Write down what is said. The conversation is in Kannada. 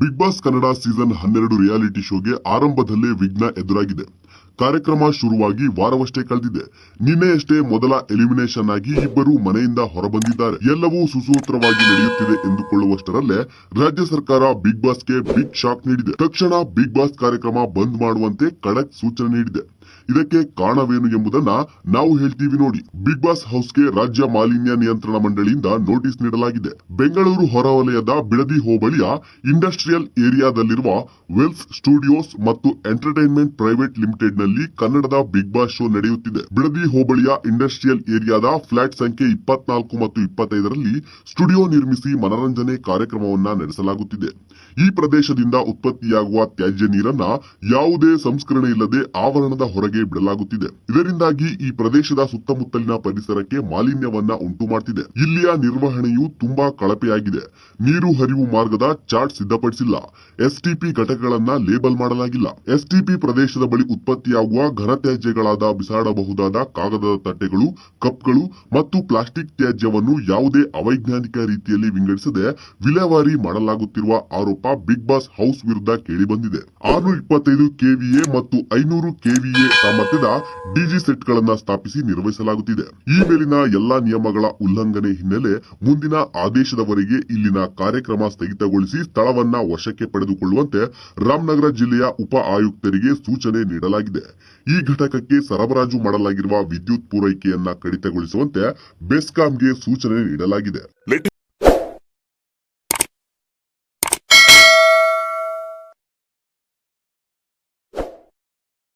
ಬಿಗ್ ಬಾಸ್ ಕನ್ನಡ ಸೀಸನ್ ಹನ್ನೆರಡು ರಿಯಾಲಿಟಿ ಶೋಗೆ ಆರಂಭದಲ್ಲೇ ವಿಘ್ನ ಎದುರಾಗಿದೆ. ಕಾರ್ಯಕ್ರಮ ಶುರುವಾಗಿ ವಾರವಷ್ಟೇ ಕಳೆದಿದೆ. ನಿನ್ನೆಯಷ್ಟೇ ಮೊದಲ ಎಲಿಮಿನೇಷನ್ ಆಗಿ ಇಬ್ಬರು ಮನೆಯಿಂದ ಹೊರಬಂದಿದ್ದಾರೆ. ಎಲ್ಲವೂ ಸುಸೂತ್ರವಾಗಿ ನಡೆಯುತ್ತಿದೆ ಎಂದುಕೊಳ್ಳುವಷ್ಟರಲ್ಲೇ ರಾಜ್ಯ ಸರ್ಕಾರ ಬಿಗ್ ಬಾಸ್ಗೆ ಬಿಗ್ ಶಾಕ್ ನೀಡಿದೆ. ತಕ್ಷಣ ಬಿಗ್ ಬಾಸ್ ಕಾರ್ಯಕ್ರಮ ಬಂದ್ ಮಾಡುವಂತೆ ಖಡಕ್ ಸೂಚನೆ ನೀಡಿದೆ. ಇದಕ್ಕೆ ಕಾರಣವೇನು ಎಂಬುದನ್ನ ನಾವು ಹೇಳ್ತೀವಿ ನೋಡಿ. ಬಿಗ್ ಬಾಸ್ ಹೌಸ್ಗೆ ರಾಜ್ಯ ಮಾಲಿನ್ಯ ನಿಯಂತ್ರಣ ಮಂಡಳಿಯಿಂದ ನೋಟಿಸ್ ನೀಡಲಾಗಿದೆ. ಬೆಂಗಳೂರು ಹೊರವಲಯದ ಬಿಡದಿ ಹೋಬಳಿಯ ಇಂಡಸ್ಟ್ರಿಯಲ್ ಏರಿಯಾದಲ್ಲಿರುವ ವೆಲ್ಸ್ ಸ್ಟುಡಿಯೋಸ್ ಮತ್ತು ಎಂಟರ್ಟೈನ್ಮೆಂಟ್ ಪ್ರೈವೇಟ್ ಲಿಮಿಟೆಡ್ ನಲ್ಲಿ ಕನ್ನಡದ ಬಿಗ್ ಬಾಸ್ ಶೋ ನಡೆಯುತ್ತಿದೆ. ಬಿಡದಿ ಹೋಬಳಿಯ ಇಂಡಸ್ಟ್ರಿಯಲ್ ಏರಿಯಾದ ಫ್ಲಾಟ್ ಸಂಖ್ಯೆ ಇಪ್ಪತ್ನಾಲ್ಕು ಮತ್ತು ಇಪ್ಪತ್ತೈದರಲ್ಲಿ ಸ್ಟುಡಿಯೋ ನಿರ್ಮಿಸಿ ಮನರಂಜನೆ ಕಾರ್ಯಕ್ರಮವನ್ನ ನಡೆಸಲಾಗುತ್ತಿದೆ. ಈ ಪ್ರದೇಶದಿಂದ ಉತ್ಪತ್ತಿಯಾಗುವ ತ್ಯಾಜ್ಯ ನೀರನ್ನ ಯಾವುದೇ ಸಂಸ್ಕರಣೆ ಇಲ್ಲದೆ ಆವರಣದ ಹೊರಗೆ ಬಿಡಲಾಗುತ್ತಿದೆ. ಇದರಿಂದಾಗಿ ಈ ಪ್ರದೇಶದ ಸುತ್ತಮುತ್ತಲಿನ ಪರಿಸರಕ್ಕೆ ಮಾಲಿನ್ಯವನ್ನ ಉಂಟು ಮಾಡ್ತಿದೆ ಇಲ್ಲಿಯ ನಿರ್ವಹಣೆಯು ತುಂಬಾ ಕಳಪೆಯಾಗಿದೆ. ನೀರು ಹರಿವು ಮಾರ್ಗದ ಚಾರ್ಟ್ ಸಿದ್ಧಪಡಿಸಿಲ್ಲ. ಎಸ್ಟಿಪಿ ಘಟಕಗಳನ್ನ ಲೇಬಲ್ ಮಾಡಲಾಗಿಲ್ಲ. ಎಸ್ಟಿಪಿ ಪ್ರದೇಶದ ಬಳಿ ಉತ್ಪತ್ತಿಯಾಗುವ ಘನತ್ಯಾಜ್ಯಗಳಾದ ಬಿಸಾಡಬಹುದಾದ ಕಾಗದದ ತಟ್ಟೆಗಳು, ಕಪ್ಗಳು ಮತ್ತು ಪ್ಲಾಸ್ಟಿಕ್ ತ್ಯಾಜ್ಯವನ್ನು ಯಾವುದೇ ಅವೈಜ್ಞಾನಿಕ ರೀತಿಯಲ್ಲಿ ವಿಂಗಡಿಸದೆ ವಿಲೇವಾರಿ ಮಾಡಲಾಗುತ್ತಿರುವ ಆರೋಪ ಬಿಗ್ ಬಾಸ್ ಹೌಸ್ ವಿರುದ್ಧ ಕೇಳಿಬಂದಿದೆ. ಆರ್ನೂರ ಇಪ್ಪತ್ತೈದು ಕೆವಿಎ ಮತ್ತು ಐನೂರು ಕೆವಿಎ ಸಾಮರ್ಥ್ಯದ ಡಿಜಿ ಸೆಟ್ಗಳನ್ನು ಸ್ಥಾಪಿಸಿ ನಿರ್ವಹಿಸಲಾಗುತ್ತಿದೆ. ಈ ಮೇಲಿನ ಎಲ್ಲಾ ನಿಯಮಗಳ ಉಲ್ಲಂಘನೆ ಹಿನ್ನೆಲೆ ಮುಂದಿನ ಆದೇಶದವರೆಗೆ ಇಲ್ಲಿನ ಕಾರ್ಯಕ್ರಮ ಸ್ಥಗಿತಗೊಳಿಸಿ ಸ್ಥಳವನ್ನ ವಶಕ್ಕೆ ಪಡೆದುಕೊಳ್ಳುವಂತೆ ರಾಮನಗರ ಜಿಲ್ಲೆಯ ಉಪ ಆಯುಕ್ತರಿಗೆ ಸೂಚನೆ ನೀಡಲಾಗಿದೆ. ಈ ಘಟಕಕ್ಕೆ ಸರಬರಾಜು ಮಾಡಲಾಗಿರುವ ವಿದ್ಯುತ್ ಪೂರೈಕೆಯನ್ನ ಕಡಿತಗೊಳಿಸುವಂತೆ ಬೆಸ್ಕಾಂಗೆ ಸೂಚನೆ ನೀಡಲಾಗಿದೆ.